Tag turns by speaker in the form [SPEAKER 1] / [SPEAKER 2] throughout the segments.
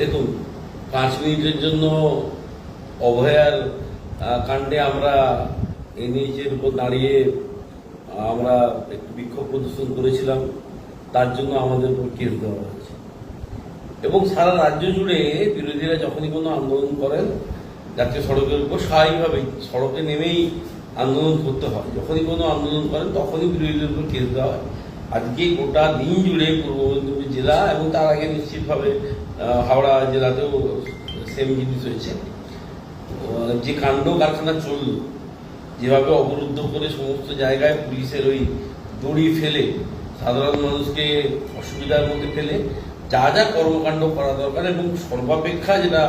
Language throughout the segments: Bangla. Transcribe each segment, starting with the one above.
[SPEAKER 1] দেখুন পাঁচ মিনিটের জন্য অভয়ার কাণ্ডে আমরা এনএইচের উপর দাঁড়িয়ে, আমরা একটু বিক্ষোভ প্রদর্শন করেছিলাম। তার জন্য আমাদের উপর কেস দেওয়া হয়েছে। এবং সারা রাজ্য জুড়ে বিরোধীরা যখনই কোনো আন্দোলন করেন, জাতীয় সড়কের উপর স্বাভাবিকভাবেই সড়কে নেমেই আন্দোলন করতে হয়। যখনই কোনো আন্দোলন করেন, তখনই বিরোধীদের উপর কেস দেওয়া হয়। আজকে গোটা দিন জুড়ে পূর্ব মেদিনীপুর জেলা এবং তার আগে নিশ্চিতভাবে হাওড়া জেলাতেও সেম জিনিস হয়েছে। যে কাণ্ড কারখানা চলল, যেভাবে অবরুদ্ধ করে সমস্ত জায়গায় পুলিশের ওই দড়ি ফেলে, সাধারণ মানুষকে অসুবিধার মধ্যে ফেলে, যা যা কর্মকাণ্ড করা দরকার এবং সর্বাপেক্ষা যেটা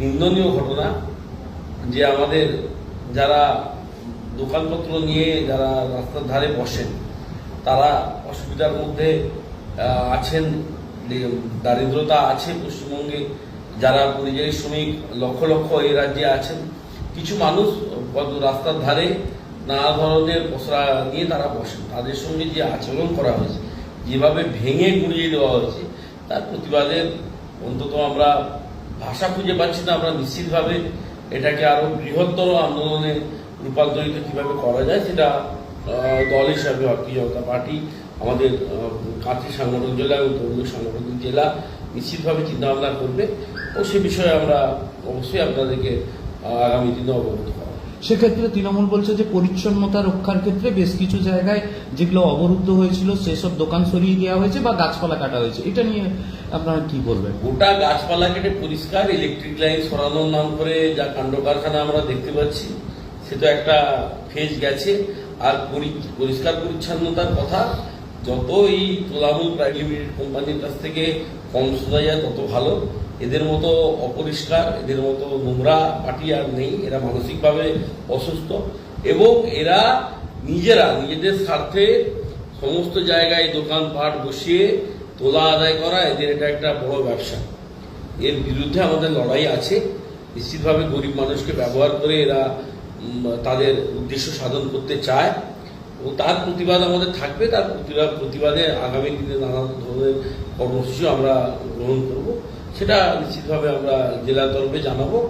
[SPEAKER 1] নিন্দনীয় ঘটনা, যে আমাদের যারা দোকানপত্র নিয়ে যারা রাস্তার ধারে বসেন, তারা অসুবিধার মধ্যে আছেন দারিদ্রতা আছে পশ্চিমবঙ্গে, যারা পরিযায়ী শ্রমিক, লক্ষ লক্ষ এই রাজ্যে আছেন, কিছু মানুষ রাস্তার ধারে নানা ধরনের পসরা নিয়ে তারা বসেন। তাদের সঙ্গে যে আচরণ করা হয়েছে, যেভাবে ভেঙে গুড়িয়ে দেওয়া হয়েছে, তার প্রতিবাদের অন্তত আমরা ভাষা খুঁজে পাচ্ছি না। আমরা নিশ্চিতভাবে এটাকে আরও বৃহত্তর আন্দোলনে রূপান্তরিত কীভাবে করা যায়, সেটা দল হিসাবে ভারতীয় জনতা পার্টি আমাদের কাঁথি সাংগঠনিক জেলা এবং তরুণ সাংগঠনিক জেলা নিশ্চিতভাবে চিন্তাভাবনা করবে ও সে বিষয়ে আমরা অবশ্যই আপনাদেরকে আগামী দিনে অবগত করাবো।
[SPEAKER 2] সেক্ষেত্রে তৃণমূল বলছে যে পরিচ্ছন্নতা রক্ষার ক্ষেত্রে বেশ কিছু জায়গায় যেগুলো অবরুদ্ধ হয়েছিল সেসব দোকান সরিয়ে দেওয়া হয়েছে বা গাছপালা কাটা হয়েছে। এটা নিয়ে আপনারা কি বলবেন?
[SPEAKER 1] গোটা গাছপালা কেটে পরিষ্কার ইলেকট্রিক লাইন সরানোর নাম করে যা কাণ্ড কারখানা আমরা দেখতে পাচ্ছি সে তো একটা ফেজ গেছে। আর পরিষ্কার পরিচ্ছন্নতার কথা যত এই তোলামূল প্রাইভেট লিমিটেড কোম্পানির কাছ থেকে কম শোনা যায়, তত ভালো। এদের মতো অপরিষ্কার, এদের মতো নোংরা পার্টি আর নেই। এরা মানসিকভাবে অসুস্থ এবং এরা নিজেরা, নিজেদের স্বার্থে সমস্ত জায়গায় দোকানপাট বসিয়ে তোলা আদায় করা, এদের এটা একটা বড় ব্যবসা। এর বিরুদ্ধে আমাদের লড়াই আছে। নিশ্চিতভাবে গরিব মানুষকে ব্যবহার করে এরা তাদের উদ্দেশ্য সাধন করতে চায়। এবং তার প্রতিবাদ আমাদের থাকবে, তার প্রতিবাদ, প্রতিবাদে আগামী দিনে নানা ধরনের কর্মসূচিও আমরা গ্রহণ করব। সেটা নিশ্চিতভাবে আমরা জেলা তরফে জানাব।